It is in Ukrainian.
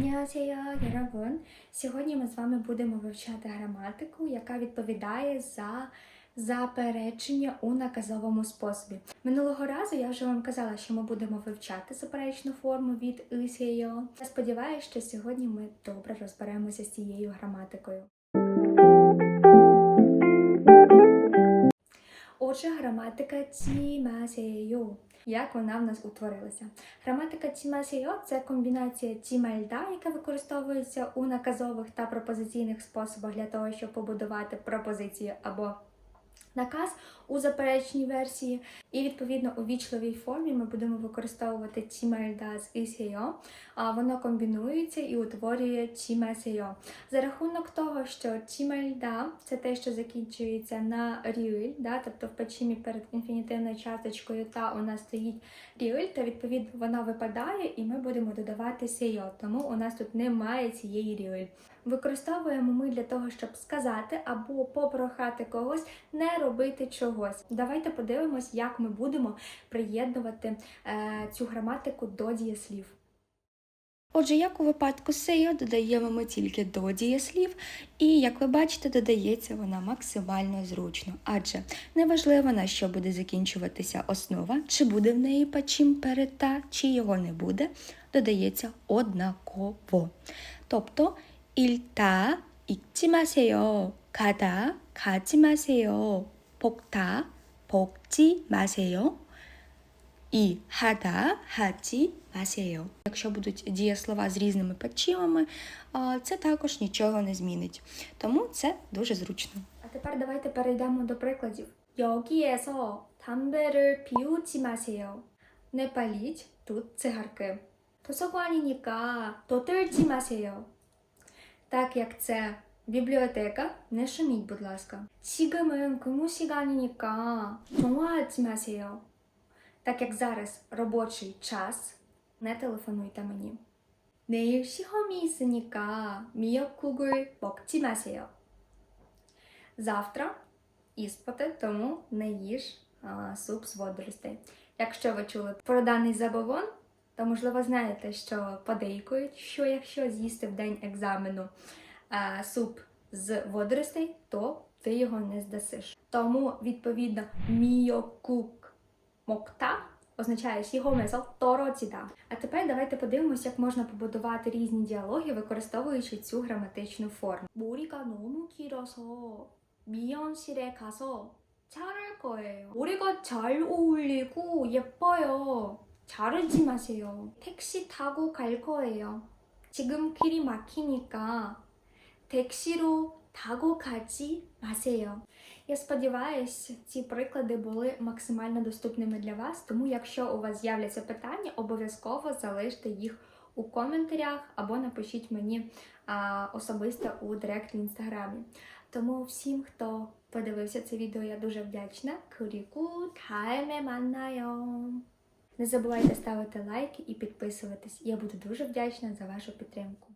Annyeonghaseyo, 여러분! Сьогодні ми з вами будемо вивчати граматику, яка відповідає за заперечення у наказовому способі. Минулого разу я вже вам казала, що ми будемо вивчати заперечну форму від «исєйо». Я сподіваюся, що сьогодні ми добре розберемося з цією граматикою. Отже, граматика тімасейо. Як вона в нас утворилася? Граматика тімасейо – це комбінація «тімальда», яка використовується у наказових та пропозиційних способах для того, щоб побудувати пропозицію або наказ у заперечній версії. І відповідно у вічливій формі ми будемо використовувати TMLDAS і SEO, а воно комбінується і утворює TMSEO. За рахунок того, що TMLDA – це те, що закінчується на «рюль», да, тобто в печімі перед інфінітивною часточкою та у нас стоїть «рюль», то відповідно вона випадає, і ми будемо додавати сейо. тому у нас тут немає цієї «рюль». Використовуємо ми для того, щоб сказати або попрохати когось не робити чогось. Давайте подивимось, як ми будемо приєднувати е, цю граматику до дієслів. Отже, як у випадку сейо, додаємо ми тільки до дієслів, і, як ви бачите, додається вона максимально зручно, адже неважливо, на що буде закінчуватися основа, чи буде в неї пачім перета, чи його не буде, додається однаково. Тобто ільта ікцімасео, ката 가다 가지 마세요. 볶다 볶지 마세요. І хада, хаті, масею. Якщо будуть дієслова з різними падчівами, це також нічого не змінить. Тому це дуже зручно. А тепер давайте перейдемо до прикладів. 여기에서 담배를 피우지 마세요. Не паліть тут цигарки. 도서관이니까 떠들지 마세요. Так як це бібліотека, не шуміть, будь ласка. 지금은 근무 시간이니까 통화하지 마세요. Так як зараз робочий час, не телефонуйте мені. 내일 시험이 있으니까 미역국을 먹지 마세요. Завтра іспити, тому не їж а, суп з водоростей. Якщо ви чули про даний забобон, то можливо знаєте, що подейкують, що якщо з'їсти в день екзамену а, суп з водоростей, то ти його не здасиш. Тому, відповідно, міокук 먹다 означає 시험에서 떨어지다. А тепер давайте подивимося, як можна побудувати різні діалоги, використовуючи цю граматичну форму. 머리가 너무 길어서 미용실에 가서 자를 거예요. 머리가 잘 어울리고 예뻐요. 자르지 마세요. 택시 타고 갈 거예요. 지금 길이 막히니까 택시로 타고 가지 마세요. Я сподіваюся, ці приклади були максимально доступними для вас, тому якщо у вас з'являться питання, обов'язково залиште їх у коментарях або напишіть мені а, особисто у директ в інстаграмі. Тому всім, хто подивився це відео, я дуже вдячна. 그리고 다음에 만나요. Не забувайте ставити лайки і підписуватись. Я буду дуже вдячна за вашу підтримку.